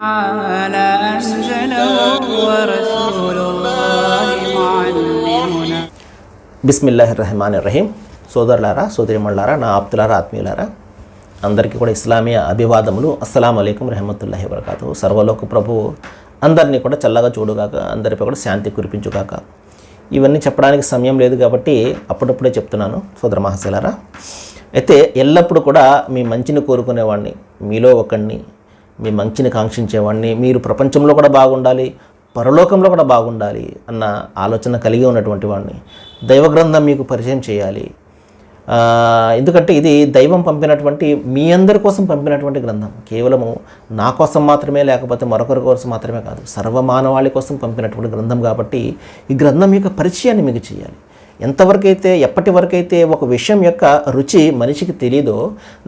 تعالى أنزله ورسول الله معلمنا బిస్మిల్లాహి రహమాన్ రహీం సోదరులారా సోదరిమణులారా నా ఆప్తులారా ఆత్మీయులారా అందరికీ కూడా ఇస్లామీయ అభివాదములు అస్సలం అయికం రహమతుల్లాహి వరకాతు సర్వలోక ప్రభువు అందరినీ కూడా చల్లగా చూడుగాక అందరిపై కూడా శాంతి కురిపించుగాక ఇవన్నీ చెప్పడానికి సమయం లేదు కాబట్టి అప్పుడప్పుడే చెప్తున్నాను సోదర మహాశలారా అయితే ఎల్లప్పుడూ కూడా మీ మంచిని కోరుకునేవాడిని మీలో ఒకడిని మీ మంచిని కాంక్షించేవాడిని మీరు ప్రపంచంలో కూడా బాగుండాలి పరలోకంలో కూడా బాగుండాలి అన్న ఆలోచన కలిగి ఉన్నటువంటి వాడిని. దైవ గ్రంథం మీకు పరిచయం చేయాలి. ఎందుకంటే ఇది దైవం పంపినటువంటి మీ అందరి కోసం పంపినటువంటి గ్రంథం. కేవలము నా కోసం మాత్రమే లేకపోతే మరొకరి కోసం మాత్రమే కాదు సర్వమానవాళి కోసం పంపినటువంటి గ్రంథం కాబట్టి ఈ గ్రంథం యొక్క పరిచయాన్ని మీకు చేయాలి. ఎంతవరకైతే ఎప్పటి వరకైతే ఒక విషయం యొక్క రుచి మనిషికి తెలియదో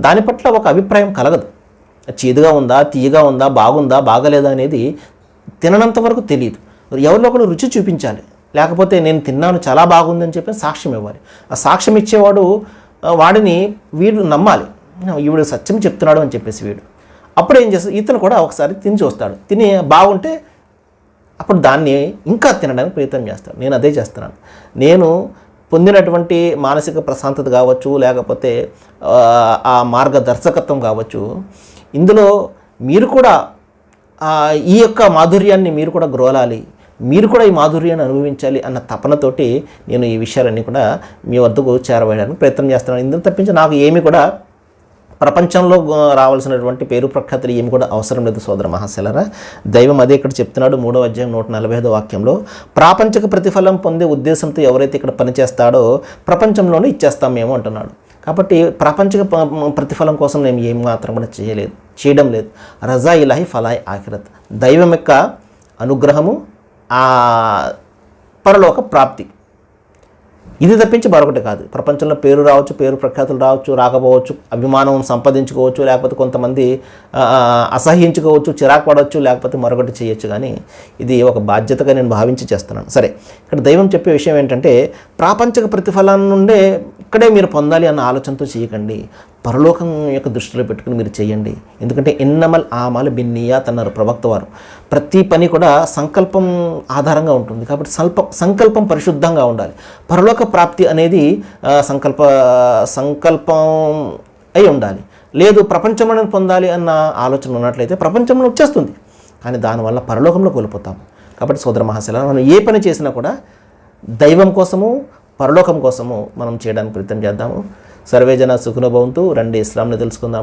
దాని పట్ల ఒక అభిప్రాయం కలగదు. చేదుగా ఉందా తీయగా ఉందా బాగుందా బాగలేదా అనేది తిననంత వరకు తెలియదు ఎవరిలో ఒకరు రుచి చూపించాలి. లేకపోతే నేను తిన్నాను చాలా బాగుందని చెప్పి సాక్ష్యం ఇవ్వాలి. ఆ సాక్ష్యం ఇచ్చేవాడు వాడిని వీడు నమ్మాలి. ఈవిడు సత్యం చెప్తున్నాడు అని చెప్పేసి వీడు. అప్పుడు ఏం చేస్తాడు? ఇతను కూడా ఒకసారి తిని చూస్తాడు తిని బాగుంటే అప్పుడు దాన్ని ఇంకా తినడానికి ప్రయత్నం చేస్తాడు. నేను అదే చేస్తున్నాను. నేను పొందినటువంటి మానసిక ప్రశాంతత కావచ్చు లేకపోతే ఆ మార్గదర్శకత్వం కావచ్చు ఇందులో మీరు కూడా ఈ యొక్క మాధుర్యాన్ని మీరు కూడా గ్రోలాలి మీరు కూడా ఈ మాధుర్యాన్ని అనుభవించాలి అన్న తపనతోటి నేను ఈ విషయాలన్నీ కూడా మీ వద్దకు చేరవేయడానికి ప్రయత్నం చేస్తున్నాను. ఇందులో తప్పించి నాకు ఏమి కూడా ప్రపంచంలో రావాల్సినటువంటి పేరు ప్రఖ్యాతులు ఏమి కూడా అవసరం లేదు సోదర మహాశలరా. దైవం అదే ఇక్కడ చెప్తున్నాడు మూడో అధ్యాయం నూట నలభై ఐదో వాక్యంలో. ప్రాపంచిక ప్రతిఫలం పొందే ఉద్దేశంతో ఎవరైతే ఇక్కడ పనిచేస్తాడో ప్రపంచంలోనే ఇచ్చేస్తాం మేము అంటున్నాడు. కాబట్టి ప్రాపంచిక ప్రతిఫలం కోసం నేను ఏం మాత్రం కూడా చేయలేదు చేయడం లేదు. రజా ఇలాహి ఫలాయ్ ఆఖిరత్. దైవం యొక్క అనుగ్రహము ఆ పరలోక ప్రాప్తి. ఇది తప్పించి మరొకటి కాదు. ప్రపంచంలో పేరు రావచ్చు పేరు ప్రఖ్యాతులు రావచ్చు రాకపోవచ్చు అభిమానం సంపాదించుకోవచ్చు లేకపోతే కొంతమంది అసహ్యించుకోవచ్చు చిరాకు పడవచ్చు లేకపోతే మరొకటి చేయొచ్చు. కానీ ఇది ఒక బాధ్యతగా నేను భావించి చేస్తున్నాను. సరే ఇక్కడ దైవం చెప్పే విషయం ఏంటంటే ప్రాపంచిక ప్రతిఫలం నుండే ఇక్కడే మీరు పొందాలి అన్న ఆలోచనతో చేయకండి. పరలోకం యొక్క దృష్టిలో పెట్టుకుని మీరు చేయండి. ఎందుకంటే ఎన్నమల్ ఆమాలు బిన్నియాత్ అన్నారు ప్రవక్త వారు. ప్రతి పని కూడా సంకల్పం ఆధారంగా ఉంటుంది. కాబట్టి సల్ప సంకల్పం పరిశుద్ధంగా ఉండాలి. పరలోక ప్రాప్తి అనేది సంకల్ప సంకల్పం అయి ఉండాలి. లేదు ప్రపంచంలో పొందాలి అన్న ఆలోచన ఉన్నట్లయితే ప్రపంచంలో వచ్చేస్తుంది. కానీ దానివల్ల పరలోకంలో కోల్పోతాం కాబట్టి సోదర మహాశల మనం ఏ పని చేసినా కూడా దైవం కోసము పరలోకం కోసము మనం చేయడానికి ప్రయత్నం చేద్దాము. సర్వేజన సుఖనుభవంతో. రండి ఇస్లాంని తెలుసుకుందాం.